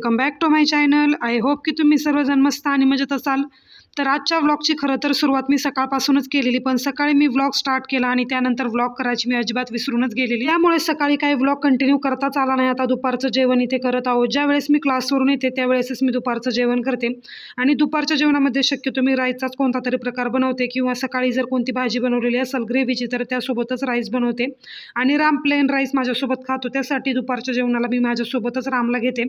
Welcome back to my channel I hope की तुम्ही सर्वजण मस्त आणि मजेत असाल. तर आजच्या व्लॉगची खरं तर सुरुवात मी सकाळपासूनच केलेली पण सकाळी मी व्लॉग स्टार्ट केला आणि त्यानंतर व्लॉग करायची मी अजिबात विसरूनच गेलेली. त्यामुळे सकाळी काही व्लॉग कंटिन्यू करताच आला नाही. आता दुपारचं जेवण इथे करत आहोत. ज्या वेळेस मी क्लासवरून येते त्यावेळेसच मी दुपारचं जेवण करते. आणि दुपारच्या जेवणामध्ये शक्यतो मी राईसचाच कोणता तरी प्रकार बनवते किंवा सकाळी जर कोणती भाजी बनवलेली असेल ग्रेव्हीची तर त्यासोबतच राईस बनवते. आणि राम प्लेन राईस माझ्यासोबत खातो. त्यासाठी दुपारच्या जेवणाला मी माझ्यासोबतच रामला घेते.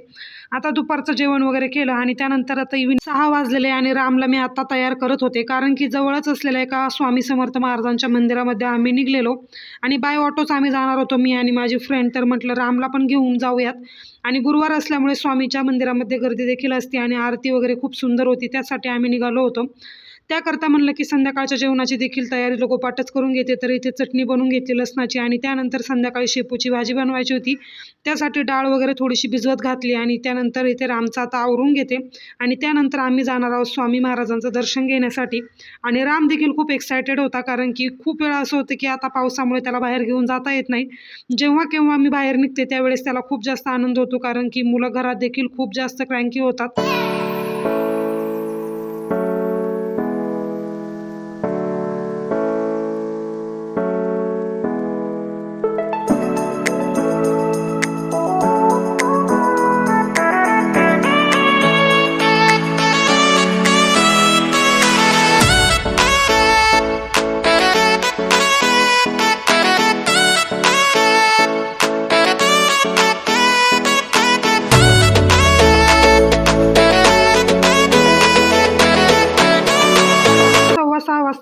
आता दुपारचं जेवण वगैरे केलं आणि त्यानंतर आता इव्हिनिंग सहा वाजलेले आणि रामला मी आता तयार करत होते. कारण की जवळच असलेल्या एका स्वामी समर्थ महाराजांच्या मंदिरामध्ये आम्ही निघलेलो आणि बाय ऑटोच आम्ही जाणार होतो मी आणि माझी फ्रेंड तर म्हटलं रामला पण घेऊन जाऊयात. आणि गुरुवार असल्यामुळे स्वामीच्या मंदिरामध्ये गर्दी देखील असते आणि आरती वगैरे खूप सुंदर होती त्यासाठी आम्ही निघालो होतो. त्याकरता म्हणलं की संध्याकाळच्या जेवणाची देखील तयारी लोकोपाटच करून घेते. तर इथे चटणी बनवून घेतली लसणाची आणि त्यानंतर संध्याकाळी शेपूची भाजी बनवायची होती. त्यासाठी डाळ वगैरे थोडीशी भिजवत घातली आणि त्यानंतर इथे रामचा आता आवरून घेते. आणि त्यानंतर आम्ही जाणार आहोत स्वामी महाराजांचं दर्शन घेण्यासाठी. आणि राम देखील खूप एक्सायटेड होता कारण की खूप वेळा असं होतं की आता पावसामुळे त्याला बाहेर घेऊन जाता येत नाही. जेव्हा केव्हा मी बाहेर निघते त्यावेळेस त्याला खूप जास्त आनंद होतो कारण की मुलं घरात देखील खूप जास्त क्रँकी होतात.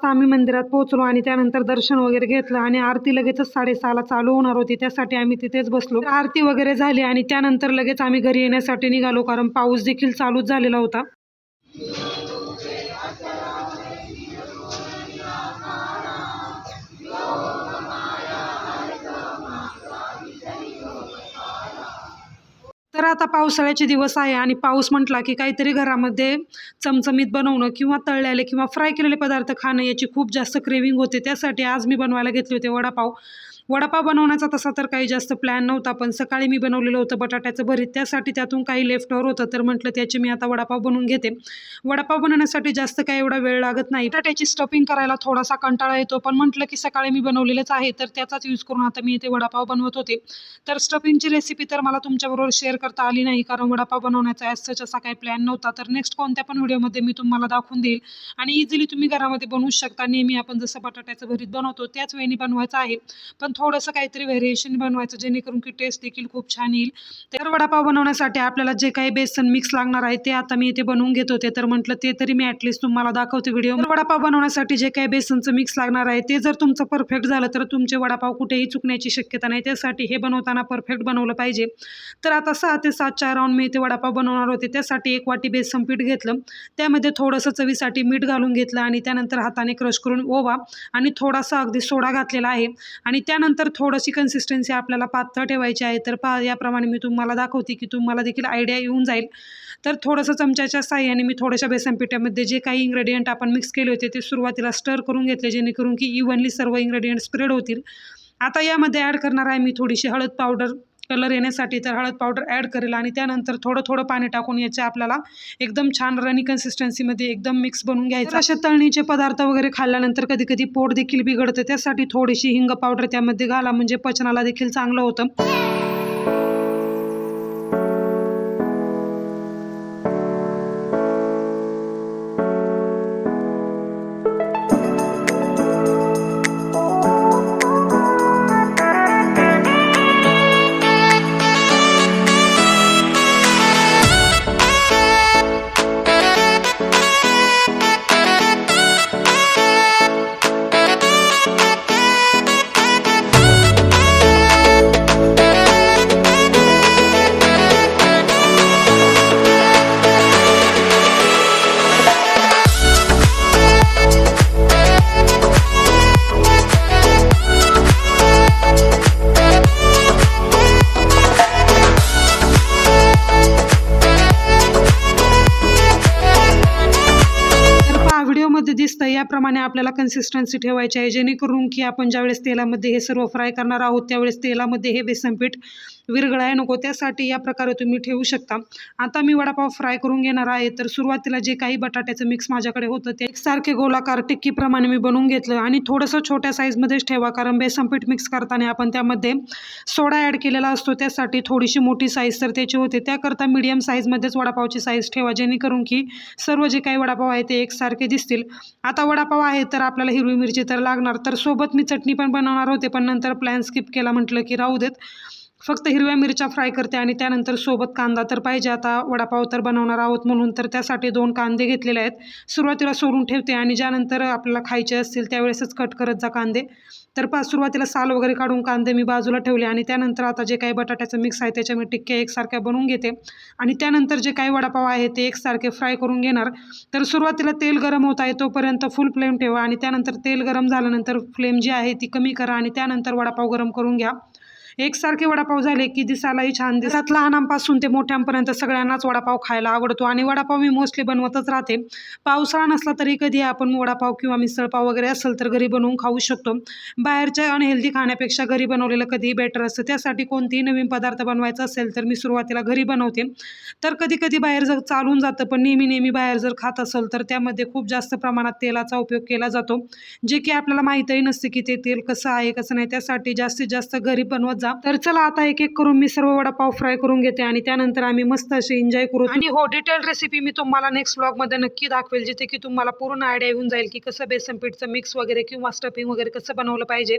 वाजता आम्ही मंदिरात पोहोचलो आणि त्यानंतर दर्शन वगैरे घेतलं आणि आरती लगेचच साडेसहाला चालू होणार होती. त्यासाठी आम्ही तिथेच बसलो. आरती वगैरे झाली आणि त्यानंतर लगेच आम्ही घरी येण्यासाठी निघालो कारण पाऊस देखील चालूच झालेला होता. तर आता पावसाळ्याचे दिवस आहे आणि पाऊस म्हटला की काहीतरी घरामध्ये चमचमीत बनवणं किंवा तळलेले किंवा फ्राय केलेले पदार्थ खाणं याची खूप जास्त क्रेविंग होते. त्यासाठी आज मी बनवायला घेतले होते वडापाव. वडापाव बनवण्याचा तसा तर काही जास्त प्लॅन नव्हता पण सकाळी मी बनवलेलं होतं बटाट्याचं भरीत. त्यासाठी त्यातून काही लेफ्ट ओव्हर होतं तर म्हटलं त्याचे मी आता वडापाव बनवून घेते. वडापाव बनवण्यासाठी जास्त काही एवढा वेळ लागत नाही. बटाट्याची स्टफिंग करायला थोडासा कंटाळा येतो पण म्हटलं की सकाळी मी बनवलेलंच आहे तर त्याचाच यूज करून आता मी इथे वडापाव बनवत होते. तर स्टफिंगची रेसिपी तर मला तुमच्याबरोबर शेअर करता आली नाही कारण वडापाव बनवण्याचा ॲज सच असा काही प्लॅन नव्हता. तर नेक्स्ट कोणत्या पण व्हिडिओमध्ये मी तुम्हाला दाखवून देईल. आणि इझिली तुम्ही घरामध्ये बनवू शकता. नेहमी आपण जसं बटाट्याचं भरीत बनवतो त्याच वेळी बनवायचं आहे. पण थोडंसं काहीतरी व्हेरिएशन बनवायचं जेणेकरून की टेस्ट देखील खूप छान येईल. तर वडापाव बनवण्यासाठी आपल्याला जे काही बेसन मिक्स लागणार आहे ते आता मी इथे बनवून घेत होते. तर म्हटलं ते तरी मी ॲटलिस्ट तुम्हाला दाखवते व्हिडिओ वडापाव बनवण्यासाठी जे काही बेसनचं मिक्स लागणार आहे ते जर तुमचं परफेक्ट झालं तर तुमचे वडापाव कुठेही चुकण्याची शक्यता नाही. त्यासाठी हे बनवताना परफेक्ट बनवलं पाहिजे. तर आता सहा ते सातच्या राऊंड मी इथे वडापाव बनवणार होते. त्यासाठी एक वाटी बेसन पीठ घेतलं. त्यामध्ये थोडंसं चवीसाठी मीठ घालून घेतलं आणि त्यानंतर हाताने क्रश करून ओवा आणि थोडासा अगदी सोडा घातलेला आहे. आणि त्यानंतर थोडीशी कन्सिस्टन्सी आपल्याला पातळ ठेवायची आहे. तर पा याप्रमाणे मी तुम्हाला दाखवते की तुम्हाला देखील आयडिया येऊन जाईल. तर थोडंसं चमच्याच्या साह्याने मी थोड्याशा बेसन पिठामध्ये जे काही इंग्रेडियंट आपण मिक्स केले होते ते सुरुवातीला स्टर करून घेतले जेणेकरून की इव्हनली सर्व इंग्रेडियंट स्प्रेड होतील. आता यामध्ये ॲड करणार आहे मी थोडीशी हळद पावडर कलर येण्यासाठी तर हळद पावडर ॲड करेल आणि त्यानंतर थोडं थोडं पाणी टाकून याचे आपल्याला एकदम छान रनी कन्सिस्टन्सीमध्ये एकदम मिक्स बनवून घ्यायचं. असे तळणीचे पदार्थ वगैरे खाल्ल्यानंतर कधी कधी पोट देखील बिघडतं. त्यासाठी थोडीशी हिंग पावडर त्यामध्ये घाला. म्हणजे पचनाला देखील चांगलं होतं. दिसतं याप्रमाणे आपल्याला कन्सिस्टन्सी ठेवायची आहे. जेणेकरून की आपण ज्यावेळेस तेलामध्ये हे सर्व फ्राय करणार आहोत त्यावेळेस तेलामध्ये हे बेसन पीठ विरघळाय नको त्यासाठी या प्रकारे तुम्ही ठेवू शकता. आता मी वडापाव फ्राय करून घेणार आहे. तर सुरुवातीला जे काही बटाट्याचं मिक्स माझ्याकडे होतं ते एकसारखे गोलाकार टिक्कीप्रमाणे मी बनवून घेतलं. आणि थोडंसं छोट्या साईजमध्येच ठेवा कारण बेसन पीठ मिक्स करताना आपण त्यामध्ये सोडा ॲड केलेला असतो. त्यासाठी थोडीशी मोठी साईज तर त्याची होते. त्याकरता मीडियम साईजमध्येच वडापावची साईज ठेवा जेणेकरून की सर्व जे काही वडापाव आहे ते एकसारखे दिसतील. आता वडापाव आहे तर आपल्याला हिरवी मिरची तर लागणार. तर सोबत मी चटणी पण बनवणार होते पण नंतर प्लॅन स्किप केला म्हटलं की राहू देत. फक्त हिरव्या मिरच्या फ्राय करते आणि त्यानंतर सोबत कांदा तर पाहिजे. आता वडापाव तर बनवणार आहोत म्हणून तर त्यासाठी दोन कांदे घेतलेले आहेत. सुरुवातीला सोडून ठेवते आणि ज्यानंतर आपल्याला खायचे असतील त्यावेळेसच कट करत जा कांदे. तर पा सुरुवातीला साल वगैरे काढून कांदे मी बाजूला ठेवले आणि त्यानंतर आता जे काही बटाट्याचं मिक्स आहे त्याच्या मी टिक्क्या एकसारख्या बनवून घेते. आणि त्यानंतर जे काही वडापाव आहे ते एकसारखे फ्राय करून घेणार. तर सुरुवातीला तेल गरम होत आहे तोपर्यंत फुल फ्लेम ठेवा आणि त्यानंतर तेल गरम झाल्यानंतर फ्लेम जी आहे ती कमी करा आणि त्यानंतर वडापाव गरम करून घ्या. एकसारखे वडापाव झाले की दिसायलाही छान दिसतात. लहानांपासून ते मोठ्यांपर्यंत सगळ्यांनाच वडापाव खायला आवडतो आणि वडापाव मी मोस्टली बनवतच राहते. पावसाळा नसला तरी कधी आपण वडापाव किंवा मिसळपाव वगैरे असेल तर घरी बनवून खाऊ शकतो. बाहेरच्या अनहेल्दी खाण्यापेक्षा घरी बनवलेलं कधीही बेटर असतं. त्यासाठी कोणतेही नवीन पदार्थ बनवायचा असेल तर मी सुरुवातीला घरी बनवते. तर कधी कधी बाहेर जर चालून जातं पण नेहमी नेहमी बाहेर जर खात असेल तर त्यामध्ये खूप जास्त प्रमाणात तेलाचा उपयोग केला जातो. जे की आपल्याला माहीतही नसते की ते तेल कसं आहे कसं नाही त्यासाठी जास्तीत जास्त घरी बनवत जा तर चला आता एक एक करून मी सर्व वडापाव फ्राय करून घेते आणि त्यानंतर आम्ही मस्त असे एन्जॉय करू. आणि हो डिटेल रेसिपी मी तुम्हाला नेक्स्ट ब्लॉगमध्ये नक्की दाखवेल जिथे की तुम्हाला पूर्ण आयडिया येऊन जाईल की कसं बेसन पीठचं मिक्स वगैरे किंवा स्टफिंग वगैरे कसं बनवलं पाहिजे.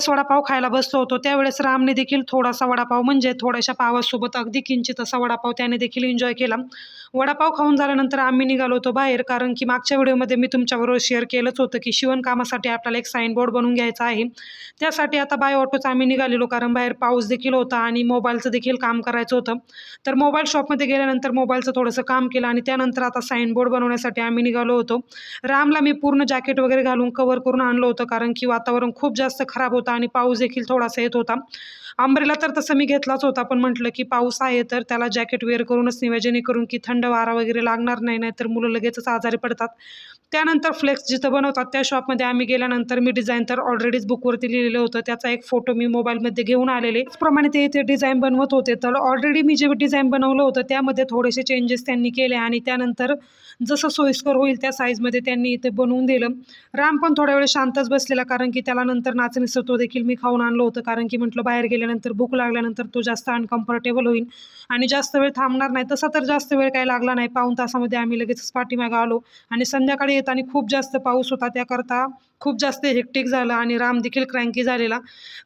ज्यावेळेस वडापाव खायला बसलो होतो. त्यावेळेस रामने देखील थोडासा वडापाव म्हणजे थोड्याशा पावासोबत अगदी किंचित असा वडापाव त्याने देखील एन्जॉय केला. वडापाव खाऊन झाल्यानंतर आम्ही निघालो होतो बाहेर कारण की मागच्या व्हिडिओमध्ये मी तुमच्याबरोबर शेअर केलंच होतं की शिवणकामासाठी आपल्याला एक साईनबोर्ड बनवून घ्यायचा आहे. त्यासाठी आता बाय ऑटोच आम्ही निघालेलो कारण बाहेर पाऊस देखील होता आणि मोबाईलचं देखील काम करायचं होतं. तर मोबाईल शॉपमध्ये गेल्यानंतर मोबाईलचं थोडंसं काम केलं आणि त्यानंतर आता साईनबोर्ड बनवण्यासाठी आम्ही निघालो होतो. रामला मी पूर्ण जॅकेट वगैरे घालून कवर करून आणलं होतं कारण की वातावरण खूप जास्त खराब होतं आणि पाऊस देखील थोडासा येत होता. आंब्रेला तर तसं मी घेतलाच होता पण म्हटलं की पाऊस आहे तर त्याला जॅकेट वेअर करूनच निव्या जेणेकरून की थंड वारा वगैरे लागणार नाही नाहीतर मुलं लगेचच आजारी पडतात. त्यानंतर फ्लेक्स जिथं बनवतात त्या शॉपमध्ये आम्ही गेल्यानंतर मी डिझाईन तर ऑलरेडीच बुकवरती लिहिलेलं होतं. त्याचा एक फोटो मी मोबाईलमध्ये घेऊन आलेले. त्याचप्रमाणे ते इथे डिझाईन बनवत होते तर ऑलरेडी मी जे डिझाईन बनवलं होतं त्यामध्ये थोडेसे चेंजेस त्यांनी केले आणि त्यानंतर जसं सोयीस्कर होईल त्या साईजमध्ये त्यांनी इथे बनवून दिलं. राम पण थोड्या वेळ शांतच बसलेला कारण की त्याला नंतर नाचणीचं तो देखील मी खाऊन आणलं होतं कारण की म्हटलं बाहेर गेल्यानंतर भूक लागल्यानंतर तो जास्त अनकम्फर्टेबल होईल. आणि जास्त वेळ थांबणार नाही तसा तर जास्त वेळ काही लागला नाही. पाऊण तासामध्ये आम्ही लगेचच पाठीमागं आलो आणि संध्याकाळी आणि खूप जास्त पाऊस होता त्याकरता. खूप जास्त हेक्टिक झालं आणि राम देखील क्रँकी झालेला.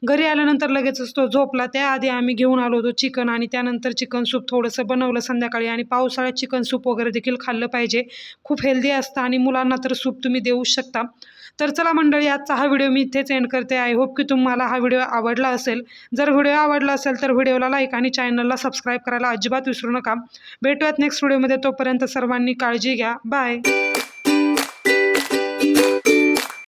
घरी आल्यानंतर लगेचच तो झोपला. त्याआधी आम्ही घेऊन आलो होतो चिकन आणि त्यानंतर चिकन सूप थोडंसं बनवलं संध्याकाळी आणि पावसाळ्यात चिकन सूप वगैरे देखील खाल्लं पाहिजे. खूप हेल्दी असतं आणि मुलांना तर सूप तुम्ही देऊच शकता. तर चला मंडळी आजचा हा व्हिडिओ मी इथेच एंड करते. आय होप की तुम्हाला हा व्हिडिओ आवडला असेल. जर व्हिडिओ आवडला असेल तर व्हिडिओला लाईक आणि चॅनलला सबस्क्राईब करायला अजिबात विसरू नका. भेटूयात नेक्स्ट व्हिडिओमध्ये तोपर्यंत सर्वांनी काळजी घ्या. बाय